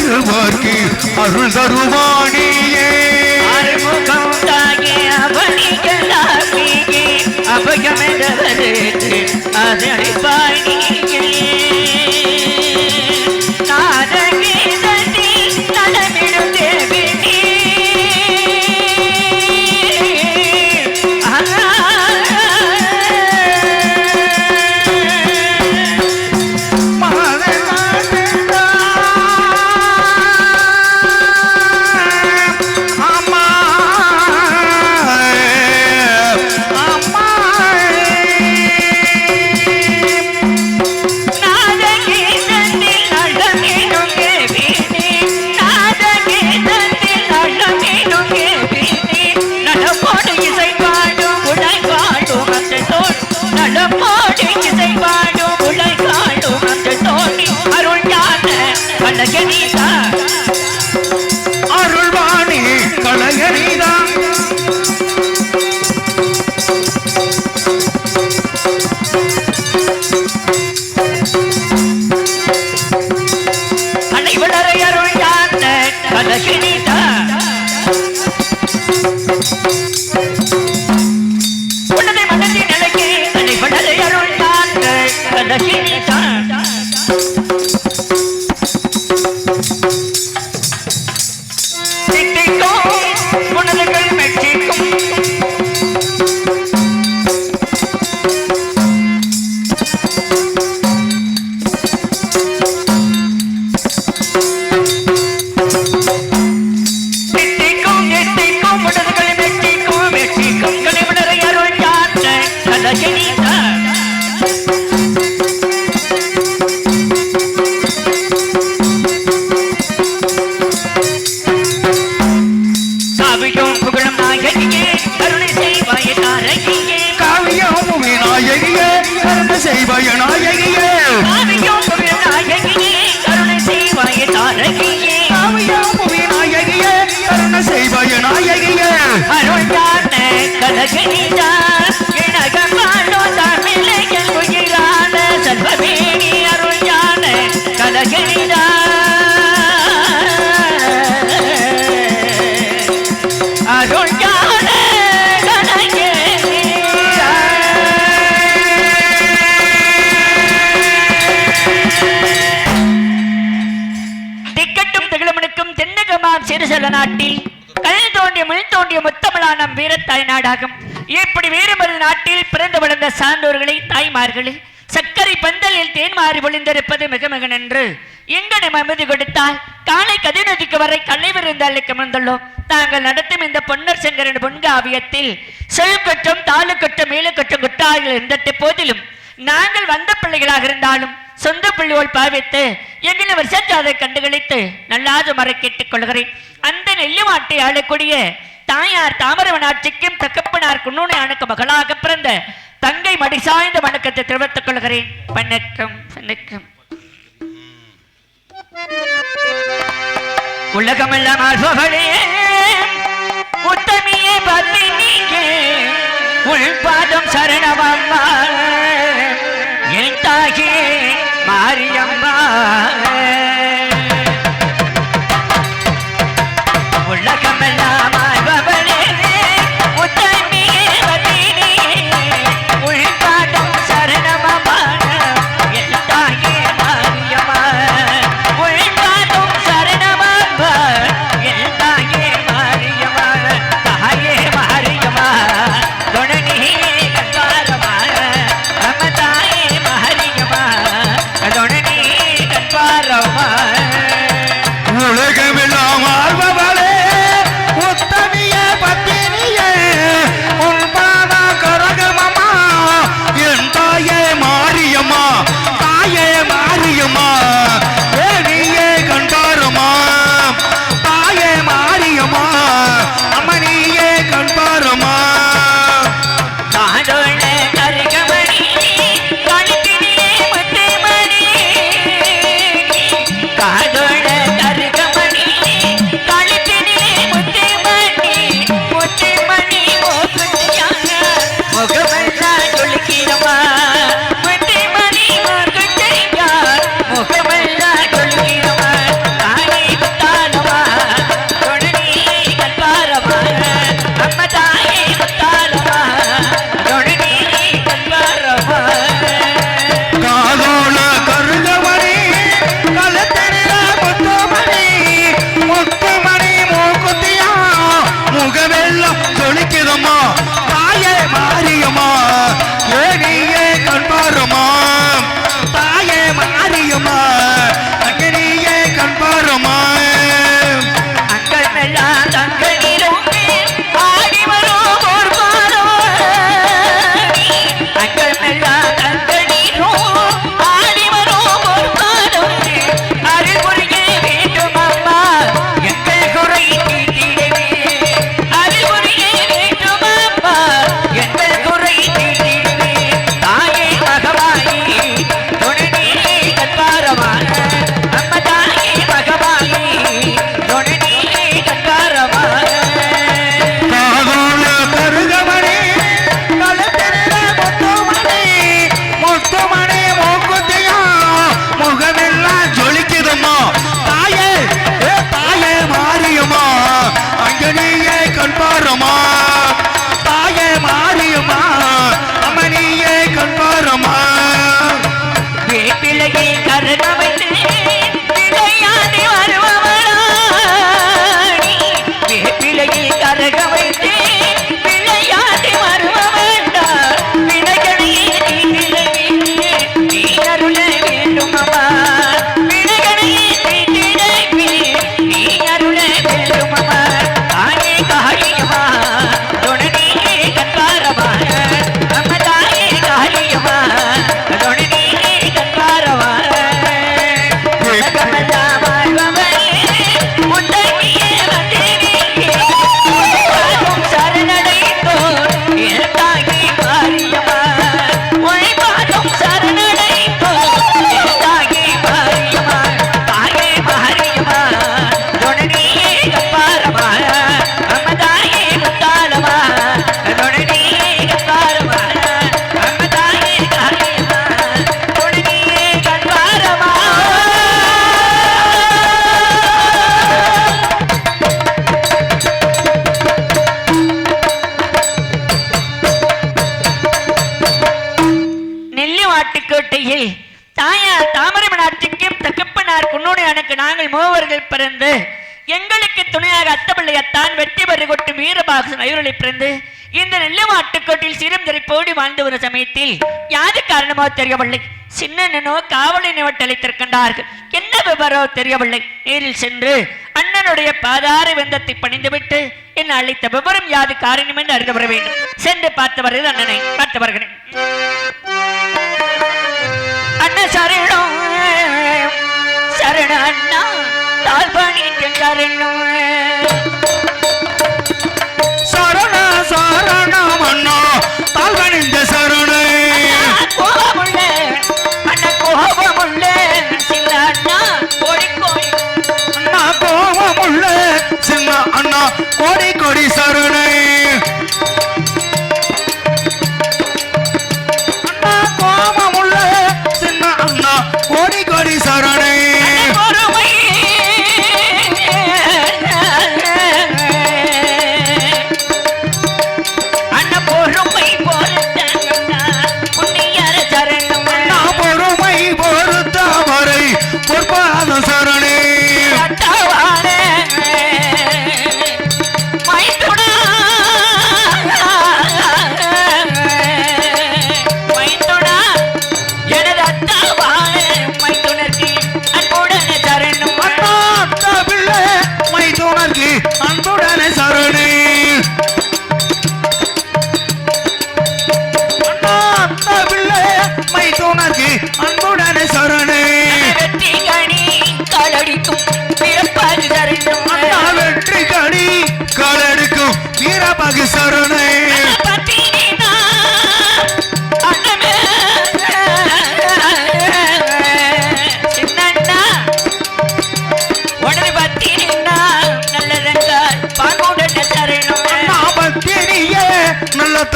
வருவார்க்கு அருள் தருவானியே அருமுகம் தாயே அவனி எல்லாம் நீயே தென்னகமாம் சிறுசல நாட்டில் கல் தோண்டிய முள் தோண்டிய முத்தமிழான வீரத்தாய் நாடாகும் இப்படி வீரமருது நாட்டில் பிறந்து வளர்ந்த சான்றோர்களை தாய்மார்களே சர்க்கரை பந்தலில் தேன் மாறி மிக மிக நன்று. எங்கனம் அமைதி கொடுத்தால் காலை கதிநதிக்கு வரை கல்லை விருந்தாளுக்கு அமர்ந்துள்ளோம் தாங்கள் நடத்தும் இந்த பொன்னர் சங்கரன் பொன்காவியத்தில் செழுக்கட்டும் தாளுக்கட்டும் மேலுக்கட்டும் குட்டாய்கள் இருந்த போதிலும் நாங்கள் வந்த பிள்ளைகளாக இருந்தாலும் சொந்த பிள்ளையோல் பாவித்து எங்கினவர் சென்று அதை கண்டுகளித்து நல்லாது மறை கேட்டுக் கொள்கிறேன். அந்த நெல்லிமாட்டை ஆளக்கூடிய தாயார் தாமரவன் தக்கப்பனார் தகப்பனார் அணுக்கு மகளாக பிறந்த தங்கை மடி சாய்ந்த வணக்கத்தை தெரிவித்துக் கொள்கிறேன். வணக்கம் வணக்கம். உலகமெல்லாம் ஆழ்பகளே உத்தமியே பத்தி நீங்கே உள்பாதம் சரணவம்மா என் தாயே மாரியம்மா. உலகமெல்லாம் சங்க துணையாக அத்தபிள்ளையத்தான் வெற்றி பெறு கொட்டு வீரபாகு மயூரலை பிறந்து இந்த நெல்லி மாட்டுக்கோட்டில் சீரம் வாழ்ந்து வரும் சமயத்தில் யாது காரணமோ தெரியவில்லை. சின்னனோ காவலை நிவட்டளித்திருக்கின்றார்கள் என்ன விவரோ தெரியவில்லை. நேரில் சென்று அண்ணனுடைய பாதார வெந்தத்தை பணிந்துவிட்டு என்ன அழைத்த விவரம் யாது காரணம் என்று அறிந்து வர வேண்டும். சென்று பார்த்து வருகிறது அண்ணனை பார்த்து வருகிறேன் அண்ணன் சரணம் சரண பண்ணிட்டு தரணும்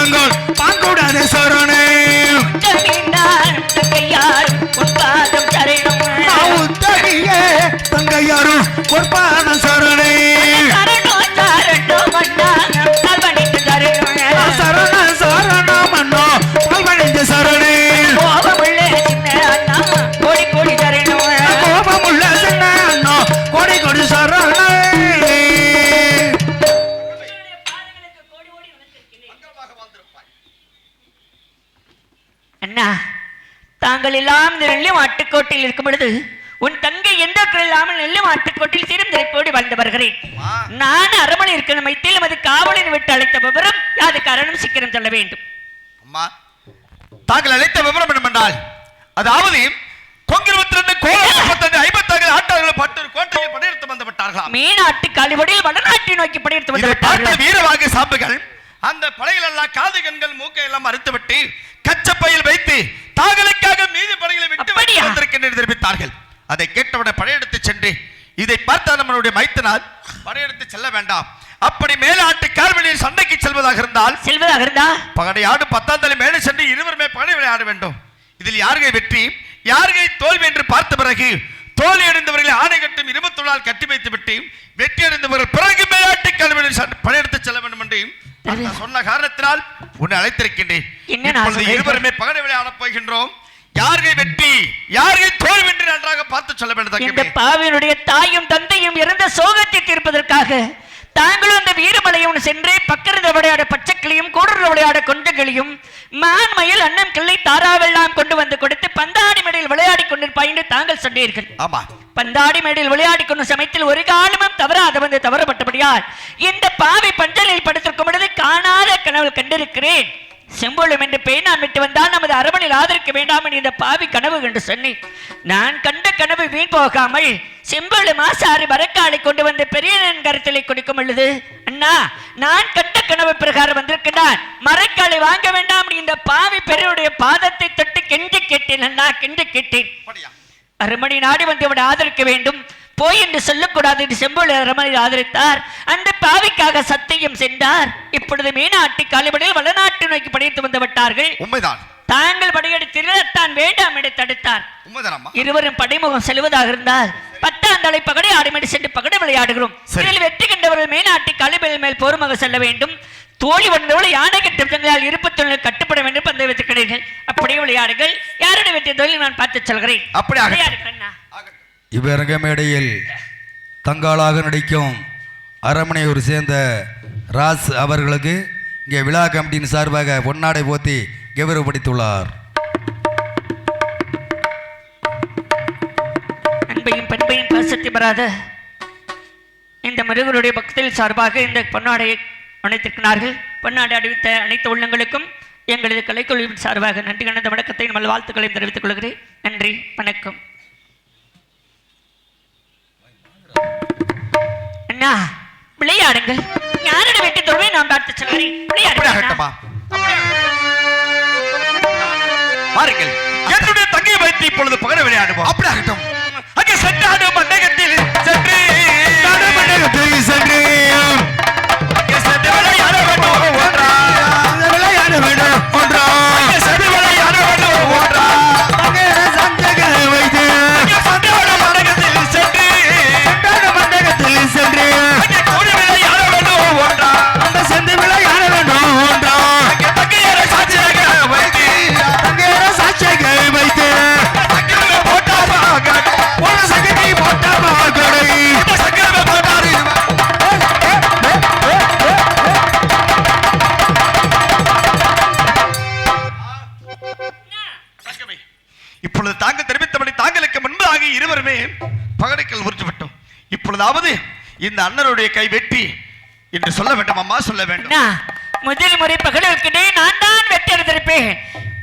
நல்ல நான் அரமணை இருக்கிற மைத்தில் நமது காவலின் விட்டு அழைத்த விவரம் யாது காரணம் சீக்கிரம் சொல்ல வேண்டும்? அம்மா தாங்கள் அழைத்த விவரம் என்னவென்றால் அதாவது கொங்கு இருபத்தி ரெண்டு கோலம் முப்பத்தஞ்சு ஐம்பத்தாறு ஆட்டாளர்கள் பட்டு கோட்டையில் படையெடுத்து வந்து விட்டார்களாம். மீனாட்டு காலிபடியில் வடநாட்டை நோக்கி படையெடுத்து வந்து வீரவாகு சாம்புகள் அந்த படைகள் எல்லாம் காது கண்கள் மூக்கை எல்லாம் அறுத்துவிட்டு கச்சப்பையில் வைத்து தாங்களுக்காக மீதி படைகளை விட்டு? வந்திருக்கின்றனர் தெரிவித்தார்கள். அதை கேட்டவுடன் படையெடுத்து சென்று இதை பார்த்த நம்மளுடைய மைத்தனால் படையெடுத்து செல்ல வேண்டாம். அப்படி மேலாட்டு கார்வெளியில் சண்டைக்கு செல்வதாக இருந்தால் செல்வதாக இருந்தா? பகடையாடு பத்தாம் தலை மேலே சென்று இருவருமே பகடை விளையாட வேண்டும். இதில் யாருகை வெற்றி? யாருகை தோல்வி என்று பார்த்த பிறகு தோல்வி அடைந்தவர்களை ஆணை கட்டும் இருபத்தொழால் கட்டி வைத்து விட்டு வெற்றி அடைந்தவர்கள் பிறகு மேலாட்டு கல்வியில் படையெடுத்து செல்ல வேண்டும் என்று சொன்ன காரணத்தினால் உன்னை அழைத்திருக்கின்றேன்? இருவருமே பகடை விளையாடப் போகின்றோம். யாருகை வெற்றி யாருகை தோல்வி என்று நன்றாக பார்த்து சொல்ல வேண்டும் இந்த. பாவியனுடைய தாயும் தந்தையும் இறந்த சோகத்தை தீர்ப்பதற்காக தாங்களும் அந்த வீரமலையும் சென்று பக்கத்தில் விளையாட பச்சைக்கிளியும் கூடூர் விளையாட கொஞ்சங்களையும் மான் மயில் அண்ணன் கிள்ளை தாராவெல்லாம் கொண்டு வந்து கொடுத்து பந்தாடி மேடையில் விளையாடி கொண்டிருப்பாய் என்று தாங்கள் சொன்னீர்கள். ஆமா. பந்தாடி மேடையில் விளையாடி கொண்ட சமயத்தில் ஒரு காலமும் தவறாத வந்து தவறப்பட்டபடியால் இந்த பாவை பஞ்சலில் படுத்திருக்கும் பொழுது காணாத கனவு கண்டிருக்கிறேன். செம்பொழும் என்று பெய் நான் விட்டு வந்தால் நமது அரவணையில் ஆதரிக்க வேண்டாம் என்று இந்த பாவி கனவு என்று சொன்னேன். நான் கண்ட கனவு வீண் போகாமல் செம்பொழு மாசாரி மரக்காலை கொண்டு வந்து பெரியனன் கருத்திலே கொடுக்கும் பொழுது அண்ணா நான் கண்ட கனவு பிரகாரம் வந்திருக்கிறான் மரக்காலை வாங்க வேண்டாம் இந்த பாவி பெரியனுடைய பாதத்தை தொட்டு கெஞ்சி கேட்டேன் அண்ணா கெஞ்சி கேட்டேன்? அரமணி நாடி வந்து அவனை ஆதரிக்க வேண்டும். போய் என்று சொல்லக்கூடாது என்று செம்பொழி ஆதரித்தார். அந்த பாவிக்காக சத்தியம் சென்றார். இப்பொழுது மீனாட்டி காலிபடியில் வளநாட்டு நோக்கி படையெடுத்து வந்து விட்டார்கள். உண்மைதான். தாங்கள் படையெடுத்தீர்கள் தான் வேண்டாம் என்று தடுத்தார். இருவரும் படைமுகம் செல்வதாக இருந்தால் பத்தாம் தலை பகடை ஆடிமடி சென்று பகடை விளையாடுகிறோம். இதில் வெற்றி கண்டவர்கள் மேனாட்டி கலிபல் மேல் போருமாக செல்ல வேண்டும். தோழி வந்தவர்கள் யானை கட்டுங்களால் இருப்பத்தொழில் கட்டுப்பட வேண்டும் பந்தை வைத்துக்கிறீர்கள் அப்படியே விளையாடுங்கள். யாருடைய வெற்றி தொழில் நான் பார்த்து சொல்கிறேன். அப்படி ஆகட்டும். இவ்வரங்க மேடையில் தங்காளாக நடிக்கும் அரமனையூர் சேர்ந்த ராஸ் அவர்களுக்கு இங்கே விழா கமிட்டியின் சார்பாக பொன்னாடை போத்தி கௌரவப்படுத்தியுள்ளார் அன்பையும் பண்பையும் பாசத்தை பெறாத இந்த முருகனுடைய பக்தர்கள் சார்பாக இந்த பொன்னாடையை அணைத்திருக்கிறார்கள். பொன்னாடை அறிவித்த அனைத்து உள்ளங்களுக்கும் எங்களது கலைக்குழுவின் சார்பாக நன்றி கணந்த வணக்கத்தையும் நல் வாழ்த்துக்களையும் தெரிவித்துக் கொள்கிறேன். நன்றி வணக்கம். அண்ணா விளையாடுங்கள் யாரோட வெட்டி தொழுவை நான் பார்த்து சொல்கிறேன் அண்ணா. பாருங்கள் என்னுடைய தங்கை வைத்து இப்பொழுது பகட விளையாடுவோம். அப்படி ஆகட்டும் இந்த அண்ணனுடைய கை வெட்டி என்று சொல்ல வேண்டும் அம்மா சொல்ல வேண்டும். முதல் முறை பகலுக்கிட்டே நான் தான் வெற்றி எடுத்திருப்பேன்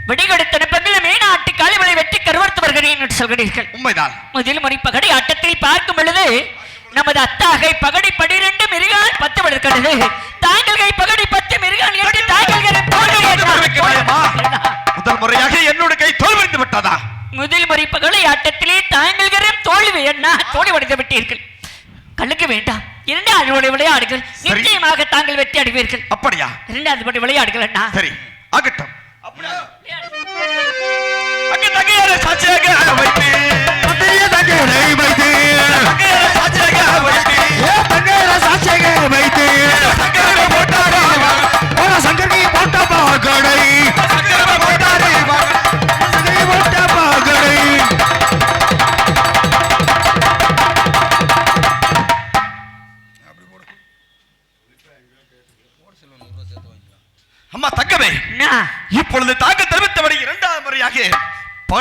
வெடிகொடுத்த பகல மேனாட்டு காலிமலை வெற்றி கருவறுத்து வருகிறேன் என்று சொல்கிறீர்கள். உண்மைதான். முதல் முறை பகடை ஆட்டத்தில் பார்க்கும் பொழுது நமது அத்தாகை பகடை பனிரெண்டு மிருகால் பத்து விடுக்கிறது தாங்கள் கை பகடை பத்து மிருகால் எட்டு தாங்கள் முதல் முறையாக என்னோட கை தோல்விந்து விட்டதா? முதல் முறை பகடை ஆட்டத்திலே தாங்கள் தோல்வி என்ன தோல்வி அடைந்து விட்டீர்கள். கண்ணுக்கு வேண்டாம். இரண்டாவது விளையாடுகள். நிச்சயமாக தாங்கள் வெற்றி அடைவீர்கள். அப்படியா? இரண்டாவது படி விளையாடுகள் அண்ணா. சரி. ஆகட்டும். வைத்து. சாட்சியாக வைத்து.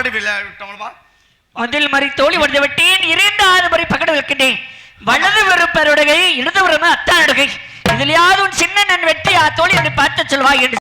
பாடி விளையாட்டோமா முதல் முறை தோழி வந்து விட்டேன் இரண்டாவது முறை பகடு வைக்கின்றேன் வலது வெறுப்பருடைய இடது வெறும் அத்தானுடைய இதில் யாரும் சின்ன நன் வெற்றி ஆ தோழி என்று பார்த்து சொல்வாய் என்று